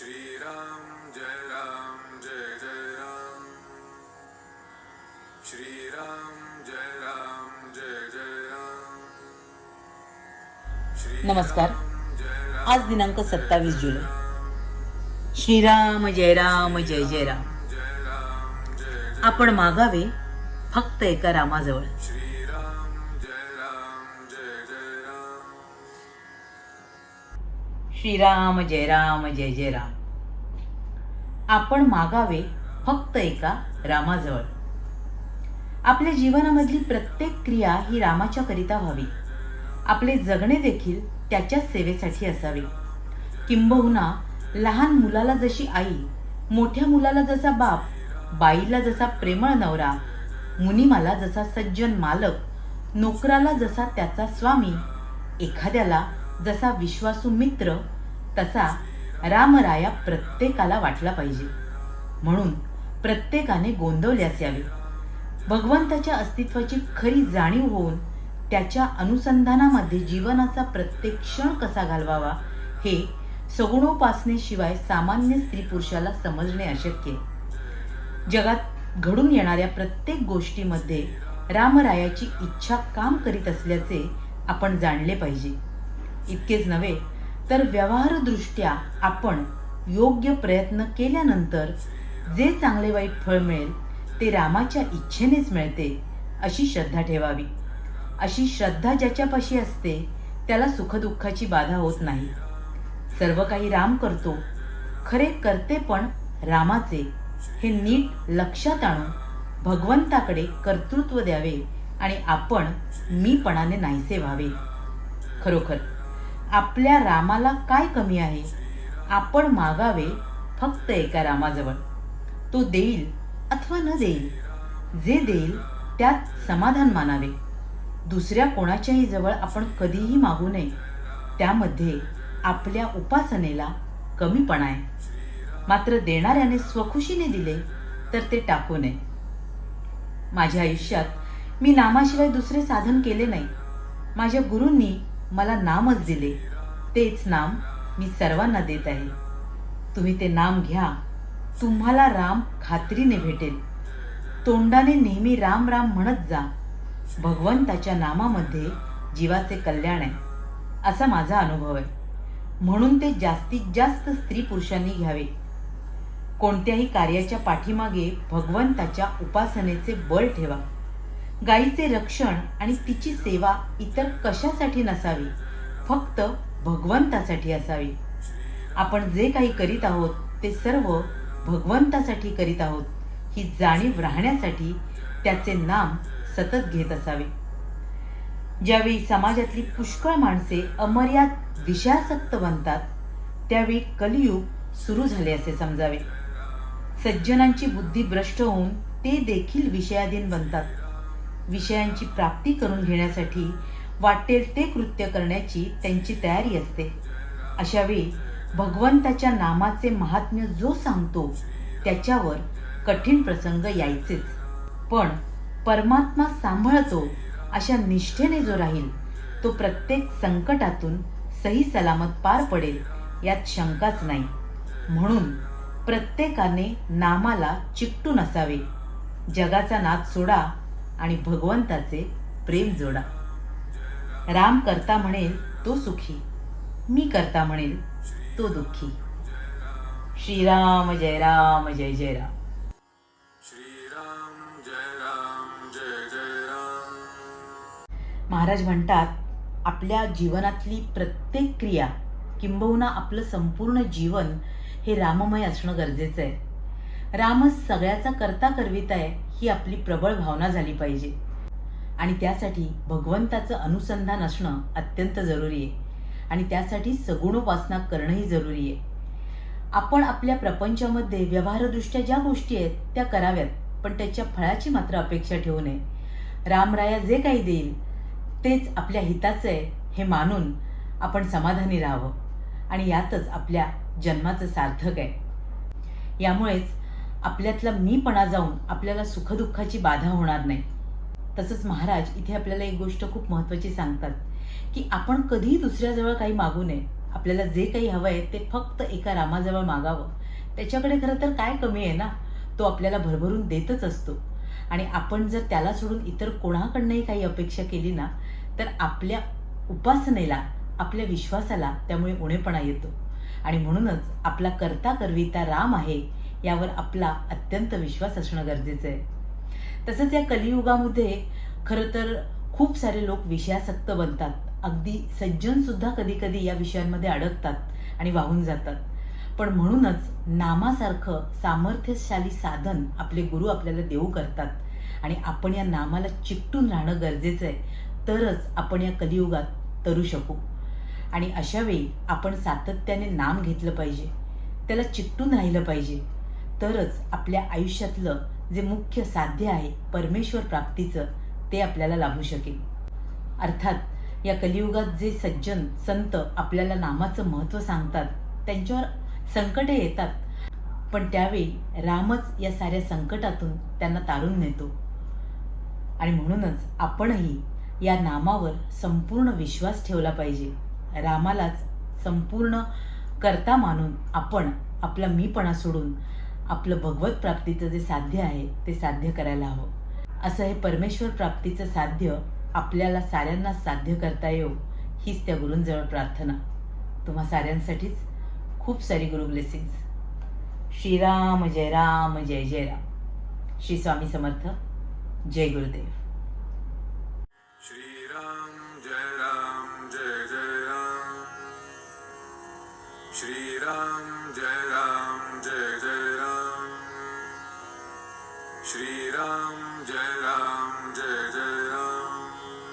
श्रीराम जय राम जय जय राम। श्रीराम जय राम जय जय राम। नमस्कार. आज दिनांक सत्तावीस जुलै श्रीराम जय राम जय जय राम. आपण मागावे फक्त एका रामाजवळ. श्रीराम जय राम जय जय राम. आपण मागावे फक्त एका रामाजवळ. आपल्या जीवनामधली प्रत्येक क्रिया ही रामाच्या करिता व्हावी. आपले जगणे देखील त्याच्याच सेवेसाठी असावे. किंबहुना लहान मुलाला जशी आई मोठ्या मुलाला जसा बाप बाईला जसा प्रेमळ नवरा मुनिमाला जसा सज्जन मालक नोकराला जसा त्याचा स्वामी एखाद्याला जसा विश्वासू मित्र तसा रामराया प्रत्येकाला वाटला पाहिजे. म्हणून प्रत्येकाने गोंदवल्यास यावे. भगवंताच्या अस्तित्वाची खरी जाणीव होऊन त्याच्या अनुसंधानामध्ये जीवनाचा प्रत्येक क्षण कसा घालवावा हे सगुणोपासनेशिवाय सामान्य स्त्री पुरुषाला समजणे अशक्य जगात घडून येणाऱ्या प्रत्येक गोष्टीमध्ये रामरायाची इच्छा काम करीत असल्याचे आपण जाणले पाहिजे. इतकेच नव्हे तर व्यवहारदृष्ट्या आपण योग्य प्रयत्न केल्यानंतर जे चांगले वाईट फळ मिळेल ते रामाच्या इच्छेनेच मिळते अशी श्रद्धा ठेवावी. अशी श्रद्धा ज्याच्यापाशी असते त्याला सुखदुःखाची बाधा होत नाही. सर्व काही राम करतो. खरे करते पण रामाचे हे नीट लक्षात आणून भगवंताकडे कर्तृत्व द्यावे आणि आपण मीपणाने नाहीसे व्हावे. खरोखर आपल्या रामाला काय कमी आहे? आपण मागावे फक्त एका रामाजवळ. तो देईल अथवा न देईल जे देईल त्यात समाधान मानावे. दुसऱ्या कोणाच्याही जवळ आपण कधीही मागू नये. त्यामध्ये आपल्या उपासनेला कमीपणा आहे. मात्र देणाऱ्याने स्वखुशीने दिले तर ते टाकू नये. माझ्या आयुष्यात मी नामाशिवाय दुसरे साधन केले नाही. माझ्या गुरूंनी मला नामच दिले. तेच नाम मी सर्वांना देत आहे. तुम्ही ते नाम घ्या. तुम्हाला राम खात्रीने भेटेल. तोंडाने नेहमी राम राम म्हणत जा. भगवंताच्या नामामध्ये जीवाचे कल्याण आहे. असा माझा अनुभव आहे. म्हणून ते जास्तीत जास्त स्त्री पुरुषांनी घ्यावे. कोणत्याही कार्याच्या पाठीमागे भगवंताच्या उपासनेचे बळ ठेवा. गायीचे रक्षण आणि तिची सेवा इतर कशासाठी नसावी? फक्त भगवंतासाठी असावी. आपण जे काही करीत आहोत ते सर्व भगवंतासाठी करीत आहोत. ही जाणीव राहण्यासाठी त्याचे नाम सतत घेत असावे. ज्यावेळी समाजातली पुष्कळ माणसे अमर्याद विषयासक्त बनतात त्यावेळी कलियुग सुरू झाले असे समजावे. सज्जनांची बुद्धी भ्रष्ट होऊन ते देखील विषयाधीन बनतात. विषयांची प्राप्ती करून घेण्यासाठी वाटेल ते कृत्य करण्याची त्यांची तयारी असते. अशावेळी भगवंताच्या नामाचे महात्म्य जो सांगतो त्याच्यावर कठीण प्रसंग यायचेच. पण परमात्मा सांभाळतो अशा निष्ठेने जो राहील तो प्रत्येक संकटातून सही सलामत पार पडेल यात शंकाच नाही. म्हणून प्रत्येकाने नामाला चिकटून असावे. जगाचा नाद सोडा आणि भगवंताचे प्रेम जोडा. राम करता म्हणेल तो सुखी. मी करता म्हणेल तो दुःखी. श्रीराम जय राम जय जय राम. श्रीराम जय राम जय जय राम महाराज म्हणतात आपल्या जीवनातली प्रत्येक क्रिया किंबहुना आपलं संपूर्ण जीवन हे राममय असणं गरजेचं आहे. रामच सगळ्याचा करता करवित आहे ही आपली प्रबळ भावना झाली पाहिजे. आणि त्यासाठी भगवंताचं अनुसंधान असणं अत्यंत जरुरी आहे. आणि त्यासाठी सगुणोपासना करणंही जरुरी आहे. आपण आपल्या प्रपंचामध्ये व्यवहारदृष्ट्या ज्या गोष्टी आहेत त्या कराव्यात पण त्याच्या फळाची मात्र अपेक्षा ठेवू नये. रामराया जे काही देईल तेच आपल्या हिताचं आहे हे मानून आपण समाधानी राहावं. आणि यातच आपल्या जन्माचं सार्थक आहे. यामुळेच आपल्यातला मीपणा जाऊन आपल्याला सुखदुःखाची बाधा होणार नाही. तसंच महाराज इथे आपल्याला एक गोष्ट खूप महत्त्वाची सांगतात की आपण कधीही दुसऱ्याजवळ काही मागू नये. आपल्याला जे काही हवं आहे ते फक्त एका रामाजवळ मागावं. त्याच्याकडे खरं तर काय कमी आहे ना? तो आपल्याला भरभरून देतच असतो. आणि आपण जर त्याला सोडून इतर कोणाकडनंही काही अपेक्षा केली ना तर आपल्या उपासनेला आपल्या विश्वासाला त्यामुळे उणेपणा येतो. आणि म्हणूनच आपला करता करविता राम आहे यावर आपला अत्यंत विश्वास असणं गरजेचं आहे. तसंच या कलियुगामध्ये खरं तर खूप सारे लोक विषयासक्त बनतात. अगदी सज्जन सुद्धा कधी कधी या विषयांमध्ये अडकतात आणि वाहून जातात. पण म्हणूनच नामासारखं सामर्थ्यशाली साधन आपले गुरु आपल्याला देऊ करतात. आणि आपण या नामाला चिकटून राहणं गरजेचं आहे. तरच आपण या कलियुगात तरू शकू. आणि अशावेळी आपण सातत्याने नाम घेतलं पाहिजे. त्याला चिकटून राहिलं पाहिजे. तरच आपल्या आयुष्यातलं जे मुख्य साध्य आहे परमेश्वर प्राप्तीचं ते आपल्याला लाभू शकेल. अर्थात या कलियुगात जे सज्जन संत आपल्याला नामाचं महत्त्व सांगतात त्यांच्यावर संकटे येतात. पण त्यावेळी रामच या साऱ्या संकटातून त्यांना तारून नेतो. आणि म्हणूनच आपणही या नामावर संपूर्ण विश्वास ठेवला पाहिजे. रामालाच संपूर्ण करता मानून आपण आपला मीपणा सोडून आपलं भगवत प्राप्तीचं जे साध्य आहे ते साध्य करायला हवं. असं हे परमेश्वर प्राप्तीचं साध्य आपल्याला साऱ्यांनाच साध्य करता येऊ हीच त्या गुरूंजवळ प्रार्थना. तुम्हा साऱ्यांसाठीच खूप सारी गुरु ब्लेसिंग्स श्रीराम जय राम जय जय राम. श्री स्वामी समर्थ. जय गुरुदेव. श्रीराम जय राम जय जय राम. श्रीराम जय राम. um,